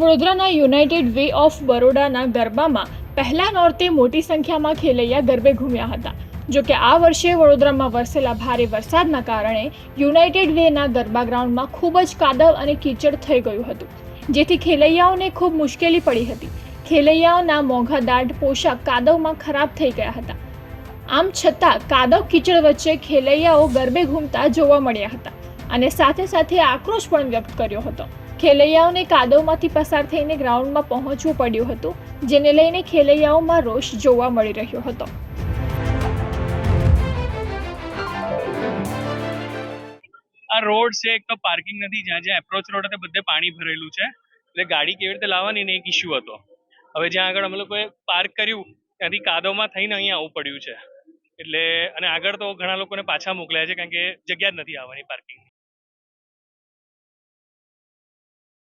વડોદરાના United way of બરોડાના ગરબામાં પહેલા નોરતે મોટી સંખ્યામાં ખેલૈયા ગરબે ઘૂમ્યા હતા. જો કે આ વર્ષે વડોદરામાં વરસેલા ભારે વરસાદના કારણે યુનાઇટેડ વેના ગરબા ગ્રાઉન્ડમાં ખૂબ જ કાદવ અને કીચડ થઈ ગયું હતું. જેથી ખેલૈયાઓને ખૂબ મુશ્કેલી પડી હતી. ખેલૈયાઓના મોંઘાદાટ પોશાક કાદવમાં ખરાબ થઈ ગયા હતા. આમ છતાં કાદવ કીચડ વચ્ચે ખેલૈયાઓ ગરબે ઘૂમતા જોવા મળ્યા હતા અને સાથે સાથે આક્રોશ પણ વ્યક્ત કર્યો હતો. ખેલૈયાઓને કાદવમાંથી પસાર થઈને ગ્રાઉન્ડમાં પહોંચવું પડ્યું હતું, જેને લઈને ખેલૈયાઓમાં રોષ જોવા મળી રહ્યો હતો. આ રોડ છે, એક તો પાર્કિંગ નથી, જ્યાં જ્યાં એપ્રોચ રોડ હતો બધે પાણી ભરેલું છે. એટલે ગાડી કેવી રીતે લાવવાની ને એક ઇસ્યુ હતો. હવે જ્યાં આગળ અમે લોકોએ પાર્ક કર્યું, ત્યાંથી કાદવમાં થઈને અહીંયા આવવું પડ્યું છે. એટલે, અને આગળ તો ઘણા લોકોને પાછા મોકલ્યા છે, કારણ કે જગ્યા જ નથી આવવાની પાર્કિંગ